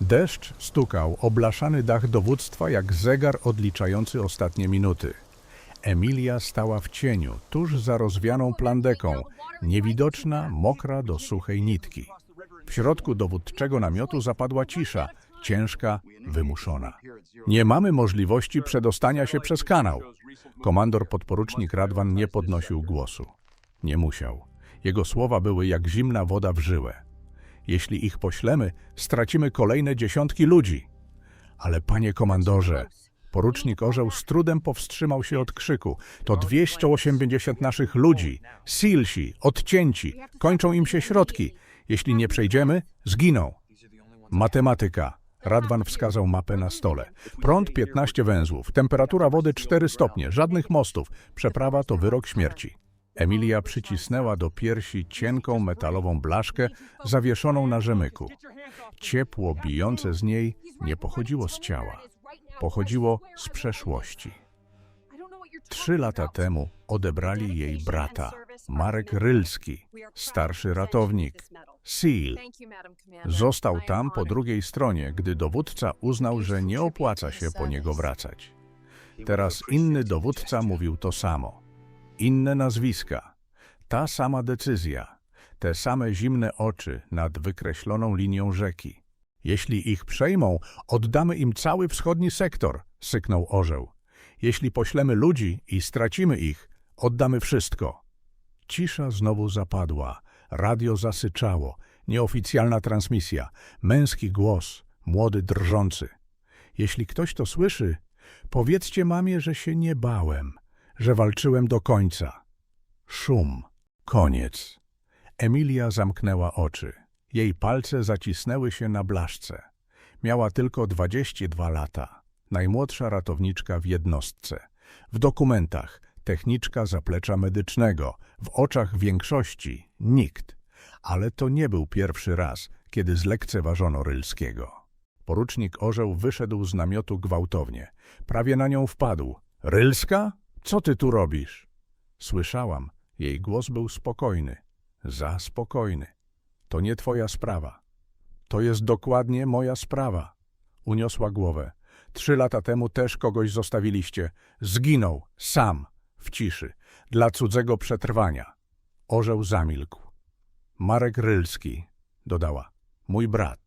Deszcz stukał o blaszany dach dowództwa jak zegar odliczający ostatnie minuty. Emilia stała w cieniu, tuż za rozwianą plandeką, niewidoczna, mokra do suchej nitki. W środku dowódczego namiotu zapadła cisza, ciężka, wymuszona. Nie mamy możliwości przedostania się przez kanał. Komandor podporucznik Radwan nie podnosił głosu. Nie musiał. Jego słowa były jak zimna woda w żyłę. Jeśli ich poślemy, stracimy kolejne dziesiątki ludzi. Ale panie komandorze, porucznik Orzeł z trudem powstrzymał się od krzyku. To 280 naszych ludzi, silsi, odcięci, kończą im się środki. Jeśli nie przejdziemy, zginą. Matematyka. Radwan wskazał mapę na stole. Prąd 15 węzłów, temperatura wody 4 stopnie, żadnych mostów. Przeprawa to wyrok śmierci. Emilia przycisnęła do piersi cienką metalową blaszkę zawieszoną na rzemyku. Ciepło bijące z niej nie pochodziło z ciała, pochodziło z przeszłości. Trzy lata temu odebrali jej brata, Marek Rylski, starszy ratownik, SEAL. Został tam po drugiej stronie, gdy dowódca uznał, że nie opłaca się po niego wracać. Teraz inny dowódca mówił to samo. Inne nazwiska, ta sama decyzja, te same zimne oczy nad wykreśloną linią rzeki. Jeśli ich przejmą, oddamy im cały wschodni sektor, syknął orzeł. Jeśli poślemy ludzi i stracimy ich, oddamy wszystko. Cisza znowu zapadła, radio zasyczało, nieoficjalna transmisja, męski głos, młody drżący. Jeśli ktoś to słyszy, powiedzcie mamie, że się nie bałem, że walczyłem do końca. Szum. Koniec. Emilia zamknęła oczy. Jej palce zacisnęły się na blaszce. Miała tylko 22 lata. Najmłodsza ratowniczka w jednostce. W dokumentach techniczka zaplecza medycznego. W oczach większości nikt. Ale to nie był pierwszy raz, kiedy zlekceważono Rylskiego. Porucznik Orzeł wyszedł z namiotu gwałtownie. Prawie na nią wpadł. Rylska? Co ty tu robisz? Słyszałam. Jej głos był spokojny. Za spokojny. To nie twoja sprawa. To jest dokładnie moja sprawa. Uniosła głowę. Trzy lata temu też kogoś zostawiliście. Zginął, sam, w ciszy, dla cudzego przetrwania. Orzeł zamilkł. Marek Rylski, dodała, mój brat.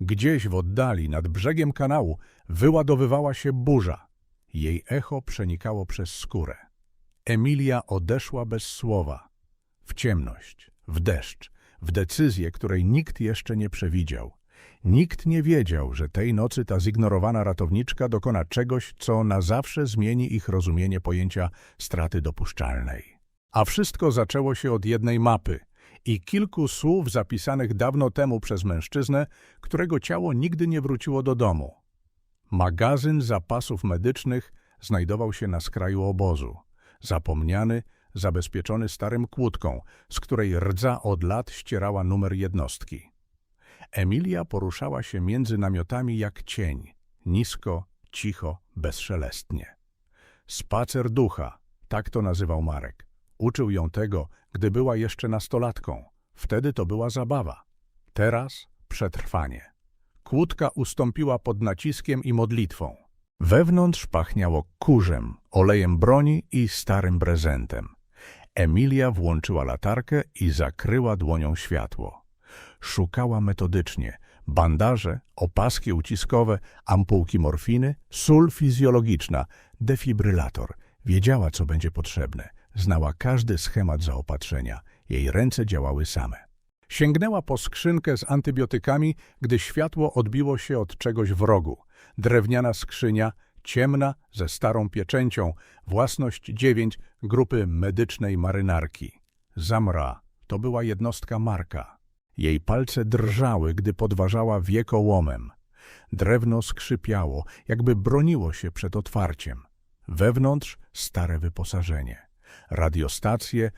Gdzieś w oddali, nad brzegiem kanału, wyładowywała się burza. Jej echo przenikało przez skórę. Emilia odeszła bez słowa. W ciemność, w deszcz, w decyzję, której nikt jeszcze nie przewidział. Nikt nie wiedział, że tej nocy ta zignorowana ratowniczka dokona czegoś, co na zawsze zmieni ich rozumienie pojęcia straty dopuszczalnej. A wszystko zaczęło się od jednej mapy i kilku słów zapisanych dawno temu przez mężczyznę, którego ciało nigdy nie wróciło do domu. Magazyn zapasów medycznych znajdował się na skraju obozu. Zapomniany, zabezpieczony starym kłódką, z której rdza od lat ścierała numer jednostki. Emilia poruszała się między namiotami jak cień, nisko, cicho, bezszelestnie. Spacer ducha, tak to nazywał Marek. Uczył ją tego, gdy była jeszcze nastolatką. Wtedy to była zabawa. Teraz przetrwanie. Kłódka ustąpiła pod naciskiem i modlitwą. Wewnątrz pachniało kurzem, olejem broni i starym prezentem. Emilia włączyła latarkę i zakryła dłonią światło. Szukała metodycznie. Bandaże, opaski uciskowe, ampułki morfiny, sól fizjologiczna, defibrylator. Wiedziała, co będzie potrzebne. Znała każdy schemat zaopatrzenia. Jej ręce działały same. Sięgnęła po skrzynkę z antybiotykami, gdy światło odbiło się od czegoś w rogu. Drewniana skrzynia, ciemna, ze starą pieczęcią, własność 9 grupy medycznej marynarki. Zamra to była jednostka Marka. Jej palce drżały, gdy podważała wiekołomem. Drewno skrzypiało, jakby broniło się przed otwarciem. Wewnątrz stare wyposażenie. Radiostacje,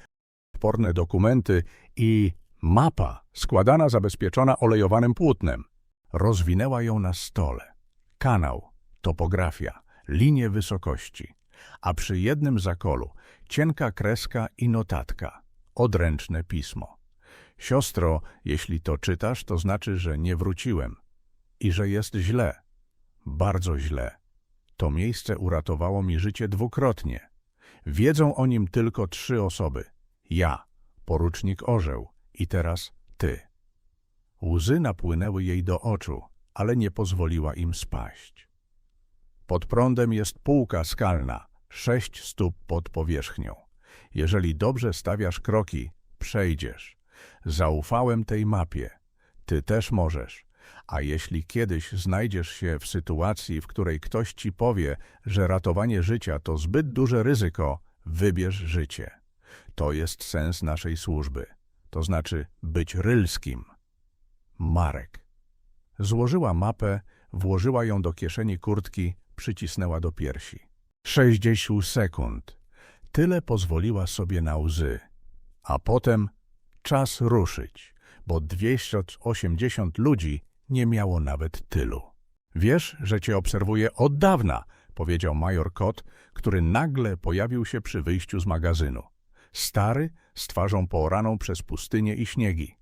porne dokumenty i mapa składana, zabezpieczona olejowanym płótnem. Rozwinęła ją na stole. Kanał, topografia, linie wysokości, a przy jednym zakolu cienka kreska i notatka, odręczne pismo. Siostro, jeśli to czytasz, to znaczy, że nie wróciłem. i że jest źle. Bardzo źle. To miejsce uratowało mi życie dwukrotnie. Wiedzą o nim tylko trzy osoby. Ja, porucznik Orzeł i teraz ty. Łzy napłynęły jej do oczu, ale nie pozwoliła im spaść. Pod prądem jest półka skalna, sześć stóp pod powierzchnią. Jeżeli dobrze stawiasz kroki, przejdziesz. Zaufałem tej mapie. Ty też możesz. A jeśli kiedyś znajdziesz się w sytuacji, w której ktoś ci powie, że ratowanie życia to zbyt duże ryzyko, wybierz życie. To jest sens naszej służby. To znaczy być rylskim. Marek. Złożyła mapę, włożyła ją do kieszeni kurtki, przycisnęła do piersi. 60 sekund. Tyle pozwoliła sobie na łzy. A potem czas ruszyć, bo 280 ludzi nie miało nawet tylu. Wiesz, że cię obserwuję od dawna, powiedział major Kot, który nagle pojawił się przy wyjściu z magazynu. Stary, z twarzą pooraną przez pustynię i śniegi.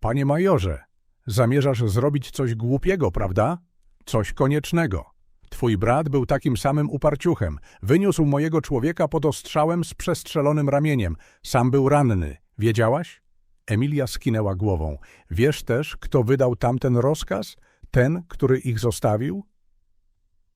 Panie majorze, zamierzasz zrobić coś głupiego, prawda? Coś koniecznego. Twój brat był takim samym uparciuchem. Wyniósł mojego człowieka pod ostrzałem z przestrzelonym ramieniem. Sam był ranny. Wiedziałaś? Emilia skinęła głową. Wiesz też, kto wydał tamten rozkaz? Ten, który ich zostawił?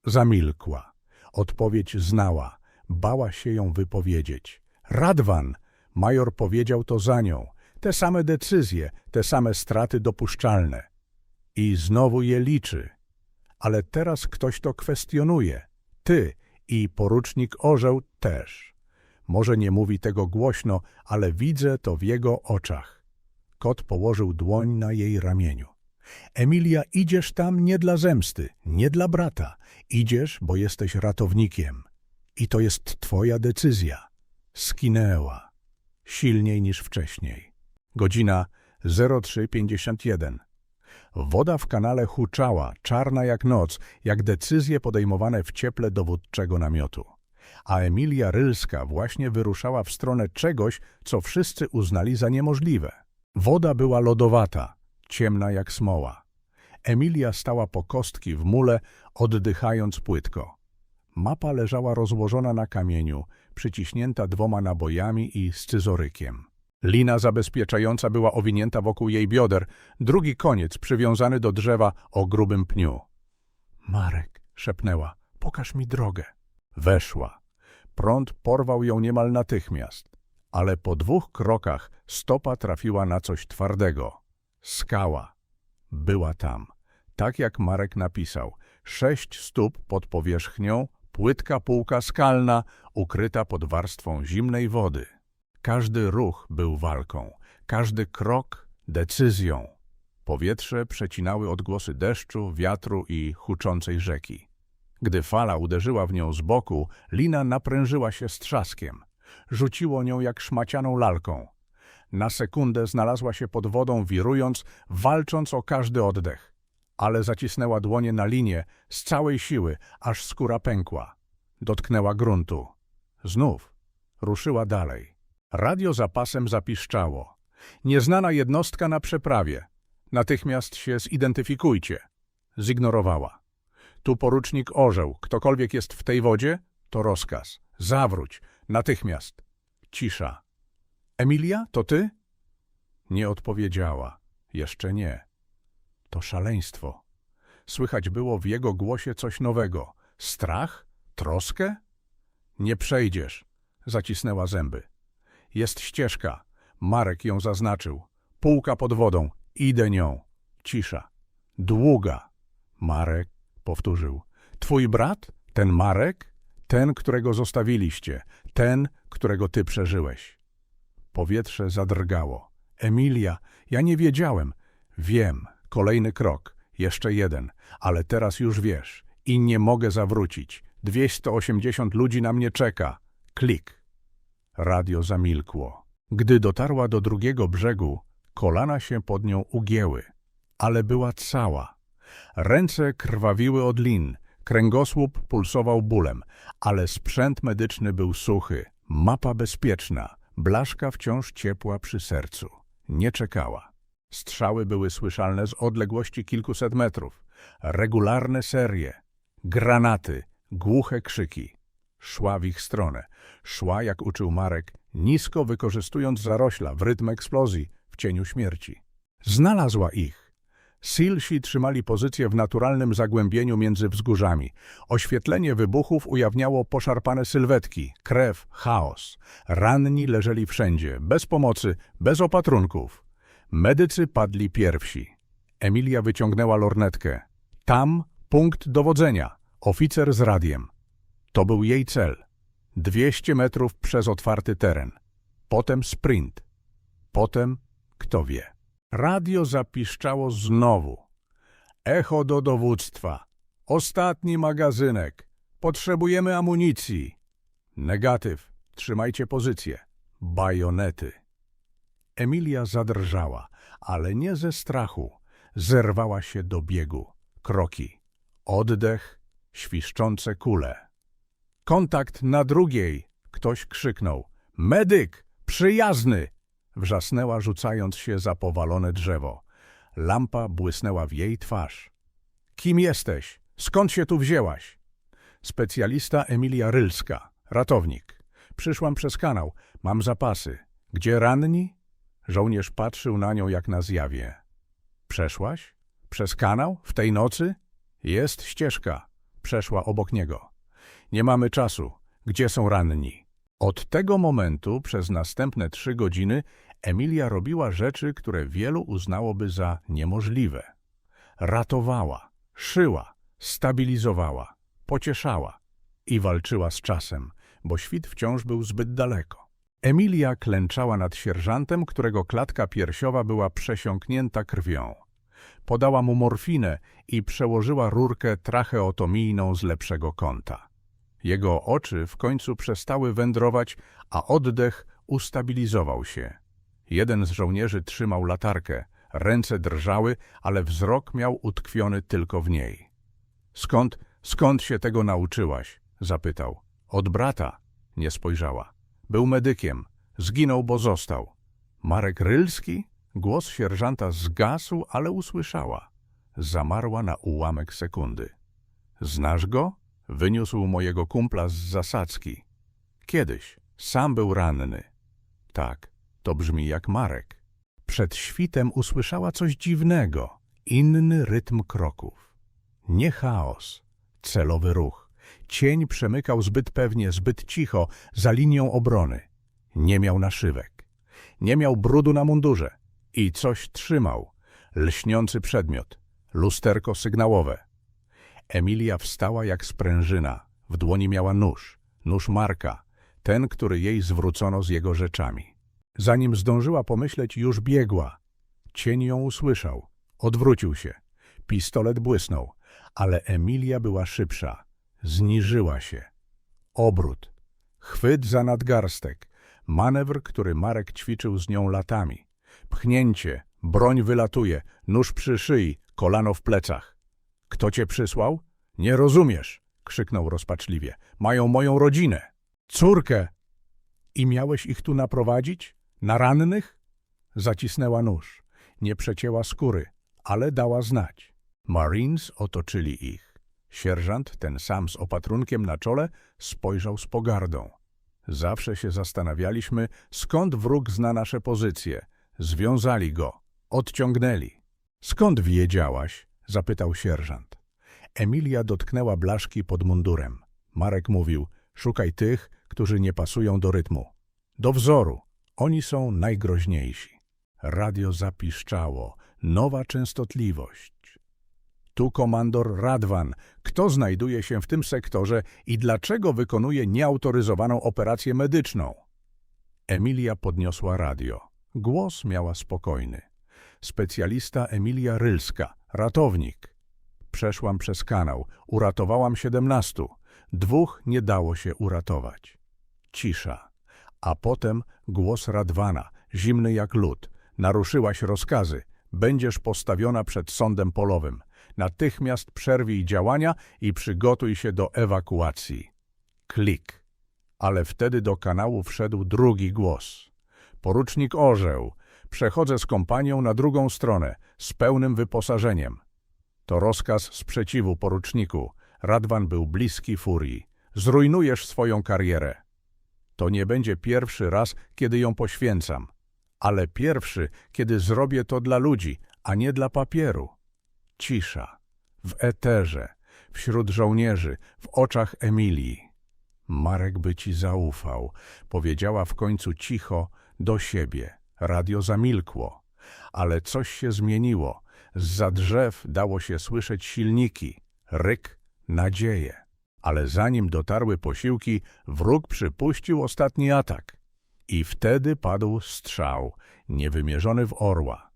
Zamilkła. Odpowiedź znała. Bała się ją wypowiedzieć. Radwan! Major powiedział to za nią. Te same decyzje, te same straty dopuszczalne. I znowu je liczy. Ale teraz ktoś to kwestionuje. Ty i porucznik Orzeł też. Może nie mówi tego głośno, ale widzę to w jego oczach. Kot położył dłoń na jej ramieniu. Emilia, idziesz tam nie dla zemsty, nie dla brata. Idziesz, bo jesteś ratownikiem. I to jest twoja decyzja. Skinęła. Silniej niż wcześniej. Godzina 03.51. Woda w kanale huczała, czarna jak noc, jak decyzje podejmowane w cieple dowódczego namiotu. A Emilia Rylska właśnie wyruszała w stronę czegoś, co wszyscy uznali za niemożliwe. Woda była lodowata, ciemna jak smoła. Emilia stała po kostki w mule, oddychając płytko. Mapa leżała rozłożona na kamieniu, przyciśnięta dwoma nabojami i scyzorykiem. Lina zabezpieczająca była owinięta wokół jej bioder, drugi koniec przywiązany do drzewa o grubym pniu. Marek, szepnęła, pokaż mi drogę. Weszła. Prąd porwał ją niemal natychmiast, ale po dwóch krokach stopa trafiła na coś twardego. Skała. Była tam. Tak jak Marek napisał. Sześć stóp pod powierzchnią, płytka półka skalna, ukryta pod warstwą zimnej wody. Każdy ruch był walką, każdy krok decyzją. Powietrze przecinały odgłosy deszczu, wiatru i huczącej rzeki. Gdy fala uderzyła w nią z boku, lina naprężyła się z trzaskiem. Rzuciło nią jak szmacianą lalką. Na sekundę znalazła się pod wodą, wirując, walcząc o każdy oddech. Ale zacisnęła dłonie na linię z całej siły, aż skóra pękła. Dotknęła gruntu. Znów ruszyła dalej. Radio za pasem zapiszczało. Nieznana jednostka na przeprawie. Natychmiast się zidentyfikujcie. Zignorowała. Tu porucznik orzeł. Ktokolwiek jest w tej wodzie, to rozkaz. Zawróć. Natychmiast. Cisza. Emilia, to ty? Nie odpowiedziała. Jeszcze nie. To szaleństwo. Słychać było w jego głosie coś nowego. Strach? Troskę? Nie przejdziesz. Zacisnęła zęby. Jest ścieżka. Marek ją zaznaczył. Półka pod wodą. Idę nią. Cisza. Długa. Marek powtórzył. Twój brat? Ten Marek? Ten, którego zostawiliście. Ten, którego ty przeżyłeś. Powietrze zadrgało. Emilia, ja nie wiedziałem. Wiem. Kolejny krok. Jeszcze jeden. Ale teraz już wiesz. I nie mogę zawrócić. 280 ludzi na mnie czeka. Klik. Radio zamilkło. Gdy dotarła do drugiego brzegu, kolana się pod nią ugięły, ale była cała. Ręce krwawiły od lin, kręgosłup pulsował bólem, ale sprzęt medyczny był suchy, mapa bezpieczna, blaszka wciąż ciepła przy sercu. Nie czekała. Strzały były słyszalne z odległości kilkuset metrów. Regularne serie. Granaty, głuche krzyki. Szła w ich stronę. Szła, jak uczył Marek, nisko wykorzystując zarośla w rytm eksplozji, w cieniu śmierci. Znalazła ich. Silsi trzymali pozycję w naturalnym zagłębieniu między wzgórzami. Oświetlenie wybuchów ujawniało poszarpane sylwetki, krew, chaos. Ranni leżeli wszędzie, bez pomocy, bez opatrunków. Medycy padli pierwsi. Emilia wyciągnęła lornetkę. Tam punkt dowodzenia. Oficer z radiem. To był jej cel. 200 metrów przez otwarty teren. Potem sprint. Potem kto wie. Radio zapiszczało znowu. Echo do dowództwa. Ostatni magazynek. Potrzebujemy amunicji. Negatyw. Trzymajcie pozycję. Bajonety. Emilia zadrżała, ale nie ze strachu. Zerwała się do biegu. Kroki. Oddech. Świszczące kule. Kontakt na drugiej. Ktoś krzyknął. Medyk! Przyjazny! Wrzasnęła, rzucając się za powalone drzewo. Lampa błysnęła w jej twarz. Kim jesteś? Skąd się tu wzięłaś? Specjalista Emilia Rylska, ratownik. Przyszłam przez kanał. Mam zapasy. Gdzie ranni? Żołnierz patrzył na nią jak na zjawie. Przeszłaś? Przez kanał? W tej nocy? Jest ścieżka. Przeszła obok niego. Nie mamy czasu. Gdzie są ranni? Od tego momentu przez następne trzy godziny Emilia robiła rzeczy, które wielu uznałoby za niemożliwe. Ratowała, szyła, stabilizowała, pocieszała i walczyła z czasem, bo świt wciąż był zbyt daleko. Emilia klęczała nad sierżantem, którego klatka piersiowa była przesiąknięta krwią. Podała mu morfinę i przełożyła rurkę tracheotomijną z lepszego kąta. Jego oczy w końcu przestały wędrować, a oddech ustabilizował się. Jeden z żołnierzy trzymał latarkę, ręce drżały, ale wzrok miał utkwiony tylko w niej. Skąd, skąd się tego nauczyłaś? zapytał. Od brata. Nie spojrzała. Był medykiem. Zginął, bo został. Marek Rylski? Głos sierżanta zgasł, ale usłyszała. Zamarła na ułamek sekundy. Znasz go? Wyniósł mojego kumpla z zasadzki. Kiedyś. Sam był ranny. Tak, to brzmi jak Marek. Przed świtem usłyszała coś dziwnego. Inny rytm kroków. Nie chaos. Celowy ruch. Cień przemykał zbyt pewnie, zbyt cicho, za linią obrony. Nie miał naszywek. Nie miał brudu na mundurze. I coś trzymał. Lśniący przedmiot. Lusterko sygnałowe. Emilia wstała jak sprężyna. W dłoni miała nóż. Nóż Marka. Ten, który jej zwrócono z jego rzeczami. Zanim zdążyła pomyśleć, już biegła. Cień ją usłyszał. Odwrócił się. Pistolet błysnął. Ale Emilia była szybsza. Zniżyła się. Obrót. Chwyt za nadgarstek. Manewr, który Marek ćwiczył z nią latami. Pchnięcie. Broń wylatuje. Nóż przy szyi. Kolano w plecach. Kto cię przysłał? Nie rozumiesz, krzyknął rozpaczliwie. Mają moją rodzinę. Córkę. I miałeś ich tu naprowadzić? Na rannych? Zacisnęła nóż. Nie przecięła skóry, ale dała znać. Marines otoczyli ich. Sierżant, ten sam z opatrunkiem na czole, spojrzał z pogardą. Zawsze się zastanawialiśmy, skąd wróg zna nasze pozycje. Związali go. Odciągnęli. Skąd wiedziałaś? zapytał sierżant. Emilia dotknęła blaszki pod mundurem. Marek mówił, szukaj tych, którzy nie pasują do rytmu. Do wzoru. Oni są najgroźniejsi. Radio zapiszczało. Nowa częstotliwość. Tu komandor Radwan. Kto znajduje się w tym sektorze i dlaczego wykonuje nieautoryzowaną operację medyczną? Emilia podniosła radio. Głos miała spokojny. Specjalista Emilia Rylska, ratownik. Przeszłam przez kanał, uratowałam siedemnastu. Dwóch nie dało się uratować. Cisza. A potem głos Radwana, zimny jak lód. Naruszyłaś rozkazy. Będziesz postawiona przed sądem polowym. Natychmiast przerwij działania i przygotuj się do ewakuacji. Klik. Ale wtedy do kanału wszedł drugi głos. Porucznik orzeł. Przechodzę z kompanią na drugą stronę, z pełnym wyposażeniem. To rozkaz sprzeciwu, poruczniku. Radwan był bliski furii. Zrujnujesz swoją karierę. To nie będzie pierwszy raz, kiedy ją poświęcam, ale pierwszy, kiedy zrobię to dla ludzi, a nie dla papieru. Cisza. W eterze, wśród żołnierzy, w oczach Emilii. Marek by ci zaufał, powiedziała w końcu cicho do siebie. Radio zamilkło, ale coś się zmieniło. Zza drzew dało się słyszeć silniki, ryk, nadzieję. Ale zanim dotarły posiłki, wróg przypuścił ostatni atak. I wtedy padł strzał, niewymierzony w orła.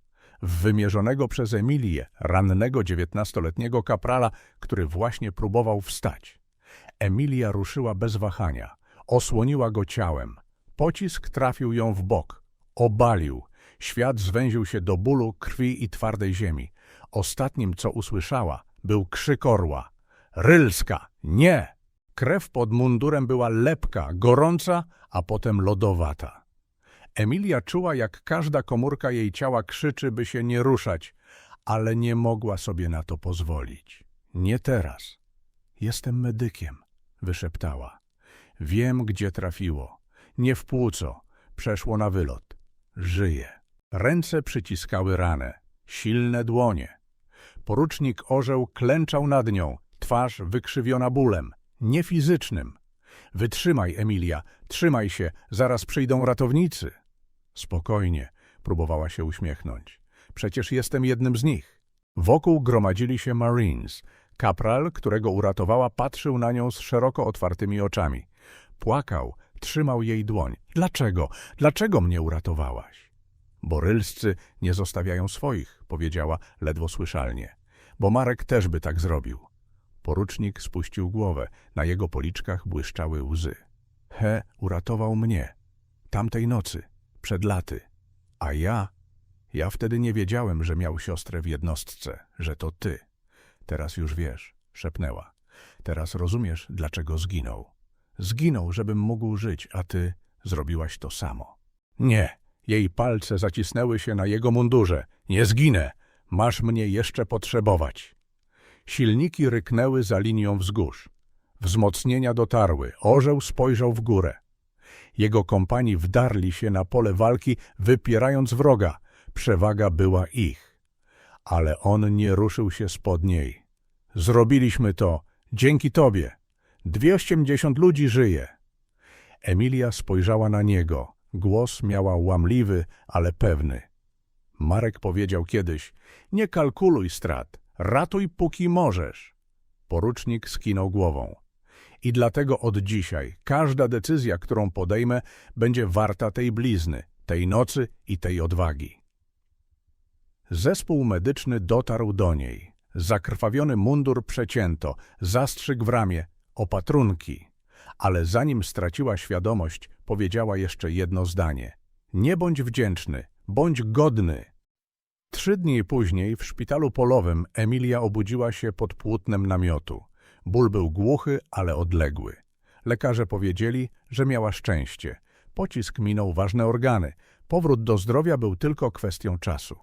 Wymierzonego przez Emilię, rannego dziewiętnastoletniego kaprala, który właśnie próbował wstać. Emilia ruszyła bez wahania. Osłoniła go ciałem. Pocisk trafił ją w bok. Obalił. Świat zwęził się do bólu, krwi i twardej ziemi. Ostatnim, co usłyszała, był krzyk orła. Rylska! Nie! Krew pod mundurem była lepka, gorąca, a potem lodowata. Emilia czuła, jak każda komórka jej ciała krzyczy, by się nie ruszać, ale nie mogła sobie na to pozwolić. Nie teraz. Jestem medykiem, wyszeptała. Wiem, gdzie trafiło. Nie w płuco. Przeszło na wylot. Żyje. Ręce przyciskały ranę. Silne dłonie. Porucznik orzeł klęczał nad nią, twarz wykrzywiona bólem, nie fizycznym. Wytrzymaj, Emilia, trzymaj się, zaraz przyjdą ratownicy. Spokojnie, próbowała się uśmiechnąć. Przecież jestem jednym z nich. Wokół gromadzili się Marines. Kapral, którego uratowała, patrzył na nią z szeroko otwartymi oczami. Płakał, trzymał jej dłoń. Dlaczego? Dlaczego mnie uratowałaś? Bo rylscy nie zostawiają swoich, powiedziała ledwo słyszalnie. Bo Marek też by tak zrobił. Porucznik spuścił głowę. Na jego policzkach błyszczały łzy. He uratował mnie. Tamtej nocy, przed laty. A ja? Ja wtedy nie wiedziałem, że miał siostrę w jednostce, że to ty. Teraz już wiesz, szepnęła. Teraz rozumiesz, dlaczego zginął. Zginął, żebym mógł żyć, a ty zrobiłaś to samo. Nie. Jej palce zacisnęły się na jego mundurze. Nie zginę. Masz mnie jeszcze potrzebować. Silniki ryknęły za linią wzgórz. Wzmocnienia dotarły. Orzeł spojrzał w górę. Jego kompani wdarli się na pole walki, wypierając wroga. Przewaga była ich. Ale on nie ruszył się spod niej. Zrobiliśmy to. Dzięki tobie. Dwie osiemdziesiąt ludzi żyje. Emilia spojrzała na niego. Głos miała łamliwy, ale pewny. Marek powiedział kiedyś, nie kalkuluj strat, ratuj póki możesz. Porucznik skinął głową. I dlatego od dzisiaj każda decyzja, którą podejmę, będzie warta tej blizny, tej nocy i tej odwagi. Zespół medyczny dotarł do niej. Zakrwawiony mundur przecięto, zastrzyk w ramię, opatrunki. Ale zanim straciła świadomość, powiedziała jeszcze jedno zdanie. Nie bądź wdzięczny, bądź godny. Trzy dni później w szpitalu polowym Emilia obudziła się pod płótnem namiotu. Ból był głuchy, ale odległy. Lekarze powiedzieli, że miała szczęście. Pocisk minął ważne organy. Powrót do zdrowia był tylko kwestią czasu.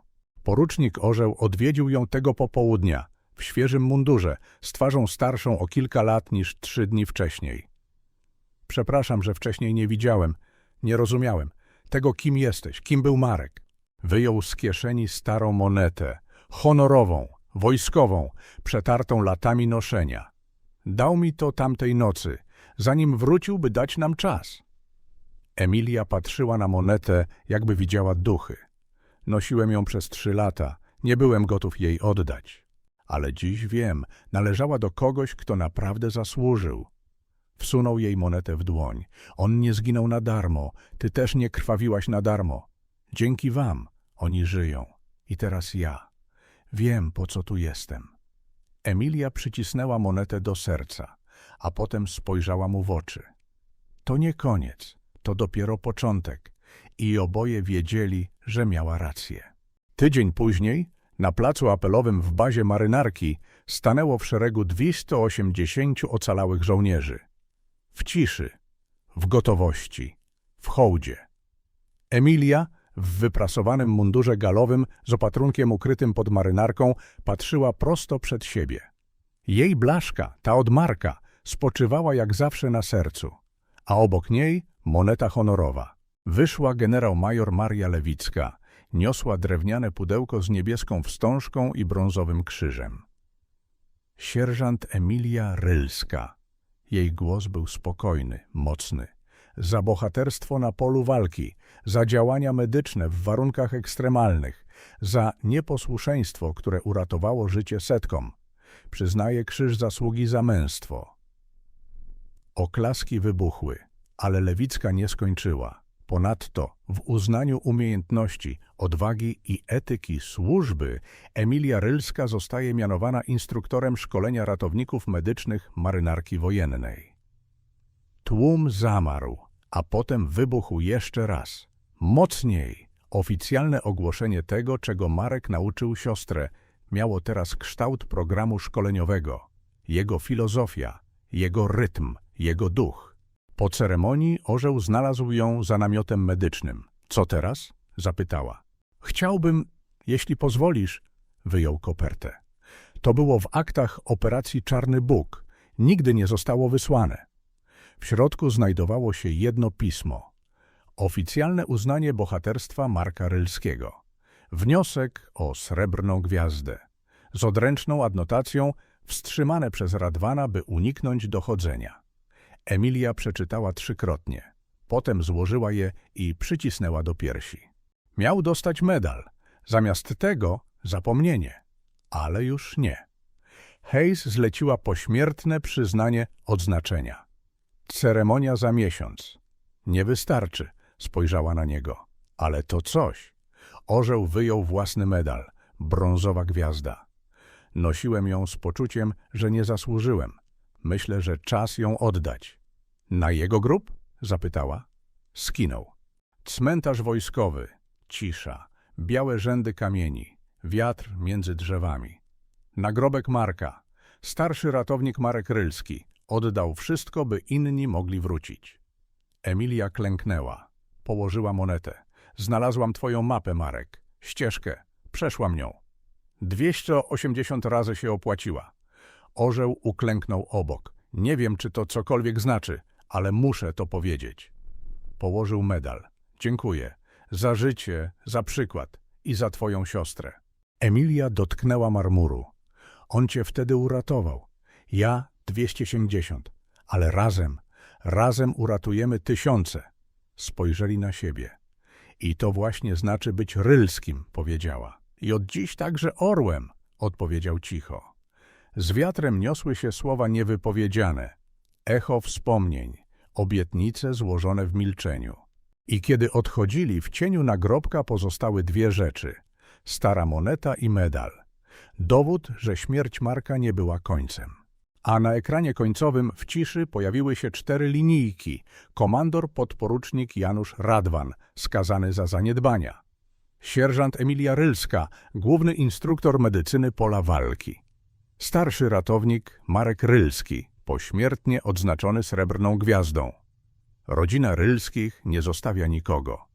Porucznik Orzeł odwiedził ją tego popołudnia, w świeżym mundurze, z twarzą starszą o kilka lat niż trzy dni wcześniej. Przepraszam, że wcześniej nie widziałem, nie rozumiałem tego, kim jesteś, kim był Marek. Wyjął z kieszeni starą monetę, honorową, wojskową, przetartą latami noszenia. Dał mi to tamtej nocy, zanim wrócił, by dać nam czas. Emilia patrzyła na monetę, jakby widziała duchy. Nosiłem ją przez trzy lata, nie byłem gotów jej oddać. Ale dziś wiem, należała do kogoś, kto naprawdę zasłużył. Wsunął jej monetę w dłoń. On nie zginął na darmo, ty też nie krwawiłaś na darmo. Dzięki wam oni żyją. I teraz ja. Wiem, po co tu jestem. Emilia przycisnęła monetę do serca, a potem spojrzała mu w oczy. To nie koniec, to dopiero początek. I oboje wiedzieli, że miała rację. Tydzień później, na placu apelowym w bazie marynarki, stanęło w szeregu 280 ocalałych żołnierzy. W ciszy, w gotowości, w hołdzie. Emilia, w wyprasowanym mundurze galowym z opatrunkiem ukrytym pod marynarką, patrzyła prosto przed siebie. Jej blaszka, ta od Marka, spoczywała jak zawsze na sercu, a obok niej moneta honorowa. Wyszła generał major Maria Lewicka, niosła drewniane pudełko z niebieską wstążką i brązowym krzyżem. Sierżant Emilia Rylska. Jej głos był spokojny, mocny. Za bohaterstwo na polu walki, za działania medyczne w warunkach ekstremalnych, za nieposłuszeństwo, które uratowało życie setkom. Przyznaje krzyż zasługi za męstwo. Oklaski wybuchły, ale Lewicka nie skończyła. Ponadto, w uznaniu umiejętności, odwagi i etyki służby, Emilia Rylska zostaje mianowana instruktorem szkolenia ratowników medycznych marynarki wojennej. Tłum zamarł, a potem wybuchł jeszcze raz. Mocniej! Oficjalne ogłoszenie tego, czego Marek nauczył siostrę, miało teraz kształt programu szkoleniowego. Jego filozofia, jego rytm, jego duch. Po ceremonii orzeł znalazł ją za namiotem medycznym. Co teraz? zapytała. Chciałbym, jeśli pozwolisz, wyjął kopertę. To było w aktach operacji Czarny Bóg. Nigdy nie zostało wysłane. W środku znajdowało się jedno pismo. Oficjalne uznanie bohaterstwa Marka Rylskiego. Wniosek o srebrną gwiazdę. Z odręczną adnotacją wstrzymane przez Radwana, by uniknąć dochodzenia. Emilia przeczytała trzykrotnie. Potem złożyła je i przycisnęła do piersi. Miał dostać medal. Zamiast tego zapomnienie. Ale już nie. Hayes zleciła pośmiertne przyznanie odznaczenia. Ceremonia za miesiąc. Nie wystarczy, spojrzała na niego. Ale to coś. Orzeł wyjął własny medal, brązowa gwiazda. Nosiłem ją z poczuciem, że nie zasłużyłem. Myślę, że czas ją oddać. Na jego grób? zapytała. Skinął. Cmentarz wojskowy. Cisza. Białe rzędy kamieni. Wiatr między drzewami. Nagrobek Marka. Starszy ratownik Marek Rylski. Oddał wszystko, by inni mogli wrócić. Emilia klęknęła. Położyła monetę. Znalazłam twoją mapę, Marek. Ścieżkę. Przeszłam nią. 280 razy się opłaciła. Orzeł uklęknął obok. Nie wiem, czy to cokolwiek znaczy, ale muszę to powiedzieć. Położył medal. Dziękuję. Za życie, za przykład i za twoją siostrę. Emilia dotknęła marmuru. On cię wtedy uratował. Ja 270, ale razem, razem uratujemy tysiące. Spojrzeli na siebie. I to właśnie znaczy być rylskim, powiedziała. I od dziś także orłem, odpowiedział cicho. Z wiatrem niosły się słowa niewypowiedziane, echo wspomnień, obietnice złożone w milczeniu. I kiedy odchodzili, w cieniu nagrobka pozostały dwie rzeczy – stara moneta i medal. Dowód, że śmierć Marka nie była końcem. A na ekranie końcowym w ciszy pojawiły się cztery linijki. Komandor podporucznik Janusz Radwan, skazany za zaniedbania. Sierżant Emilia Rylska, główny instruktor medycyny pola walki. Starszy ratownik Marek Rylski, pośmiertnie odznaczony srebrną gwiazdą. Rodzina Rylskich nie zostawia nikogo.